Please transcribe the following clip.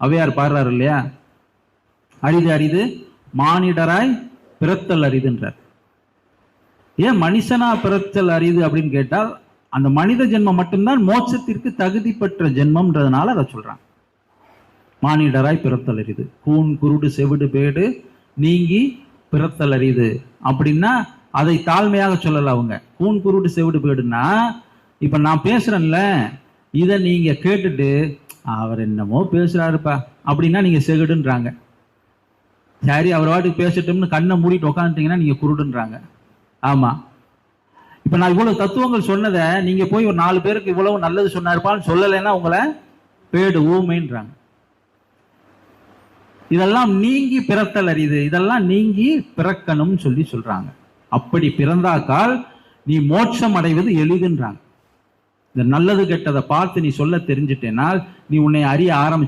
அவையார் பாடுறாரு இல்லையா? அரிது அரிது மானிடராய் பிறத்தல் அரிதுன்றார். ஏன் மனுஷனா பிறத்தல் அரிது அப்படின்னு கேட்டால் அந்த மனித ஜென்மம் மட்டும்தான் மோட்சத்திற்கு தகுதி பெற்ற ஜென்மம்ன்றதுனால அதை சொல்றாங்க. மானிடராய் பிறத்தல் அரிது. கூன் குருடு செவிடு பேடு நீங்கி பிறத்தல் அரிது. அப்படின்னா அதை தாழ்மையாக சொல்லல அவங்க. கூன் குருடு செவிடு பேடுன்னா இப்ப நான் பேசுறேன்ல இதை நீங்க கேட்டுட்டு அவர் என்னமோ பேசுகிறாருப்பா அப்படின்னா நீங்கள் செகுடுன்றாங்க. சரி அவர் வாட்டுக்கு பேசட்டும்னு கண்ணை மூடிட்டு உக்காந்துட்டீங்கன்னா நீங்கள் குருடுன்றாங்க. ஆமாம் இப்போ நான் இவ்வளோ தத்துவங்கள் சொன்னதை நீங்கள் போய் ஒரு நாலு பேருக்கு இவ்வளவு நல்லது சொன்னாருப்பான்னு சொல்லலைன்னா உங்களை பேடு ஊமைன்றாங்க. இதெல்லாம் நீங்கி பிறத்தல் அறியுது இதெல்லாம் நீங்கி பிறக்கணும்னு சொல்லி சொல்கிறாங்க அப்படி பிறந்தாக்கால் நீ மோட்சம் அடைவது எளிதுன்றாங்க. இந்த நல்லது கெட்டதை பார்த்து நீ சொல்ல தெரிஞ்சிட்டேனால் நீ உன்னை அறிய ஆரம்பிச்சு